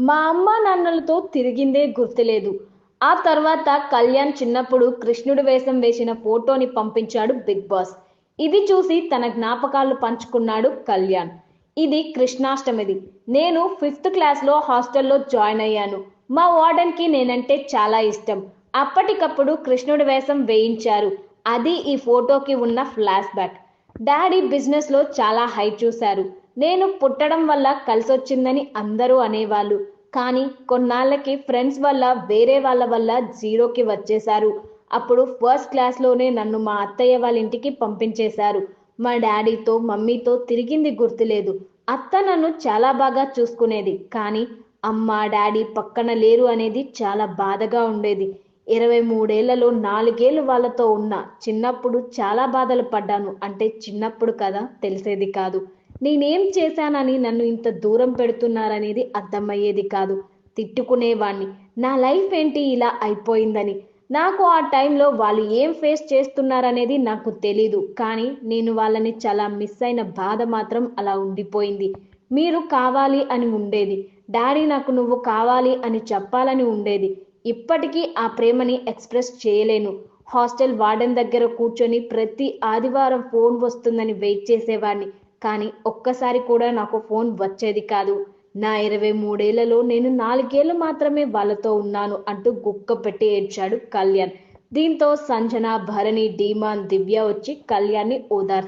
మా అమ్మ నాన్నలతో తిరిగిందే గుర్తులేదు. ఆ తర్వాత కళ్యాణ్ చిన్నప్పుడు కృష్ణుడు వేషం వేసిన ఫోటోని పంపించాడు బిగ్ బాస్. ఇది చూసి తన జ్ఞాపకాలు పంచుకున్నాడు కళ్యాణ్. ఇది కృష్ణాష్టమిది. నేను ఫిఫ్త్ క్లాస్లో హాస్టల్లో జాయిన్ అయ్యాను. మా వార్డెన్కి నేనంటే చాలా ఇష్టం. అప్పటికప్పుడు కృష్ణుడి వేషం వేయించారు. అది ఈ ఫోటోకి ఉన్న ఫ్లాష్ బ్యాక్. డాడీ బిజినెస్లో చాలా హై చూశారు. నేను పుట్టడం వల్ల కలిసొచ్చిందని అందరూ అనేవాళ్ళు. కానీ కొన్నాళ్ళకి ఫ్రెండ్స్ వల్ల వేరే వాళ్ళ వల్ల జీరోకి వచ్చేశారు. అప్పుడు ఫస్ట్ క్లాస్లోనే నన్ను మా అత్తయ్య వాళ్ళ ఇంటికి పంపించేశారు. మా డాడీతో మమ్మీతో తిరిగింది గుర్తులేదు. అత్త నన్ను చాలా బాగా చూసుకునేది. కానీ అమ్మ డాడీ పక్కన లేరు అనేది చాలా బాధగా ఉండేది. ఇరవై మూడేళ్ళలో నాలుగేళ్ళు వాళ్ళతో ఉన్నా చిన్నప్పుడు చాలా బాధలు పడ్డాను. అంటే చిన్నప్పుడు కదా తెలిసేది కాదు. నేనేం చేశానని నన్ను ఇంత దూరం పెడుతున్నారనేది అర్థమయ్యేది కాదు. తిట్టుకునేవాణ్ణి. నా లైఫ్ ఏంటి ఇలా అయిపోయిందని. నాకు ఆ టైంలో వాళ్ళు ఏం ఫేస్ చేస్తున్నారనేది నాకు తెలీదు. కానీ నేను వాళ్ళని చాలా మిస్ అయిన బాధ మాత్రం అలా ఉండిపోయింది. మీరు కావాలి అని ఉండేది. డాడీ నాకు నువ్వు కావాలి అని చెప్పాలని ఉండేది. ఇప్పటికీ ఆ ప్రేమని ఎక్స్ప్రెస్ చేయలేను. హాస్టల్ వార్డెన్ దగ్గర కూర్చొని ప్రతి ఆదివారం ఫోన్ వస్తుందని వెయిట్ చేసేవాడిని కానీ ఒక్కసారి కూడా నాకు ఫోన్ వచ్చేది కాదు. నా ఇరవై మూడేళ్ళలో నేను నాలుగేళ్ళు మాత్రమే వాళ్ళతో ఉన్నాను అంటూ గుక్క పెట్టి ఏడ్చాడు కళ్యాణ్. దీంతో సంజన భరణి డీమాన్ దివ్య వచ్చి కళ్యాణ్ని ఓదార్చారు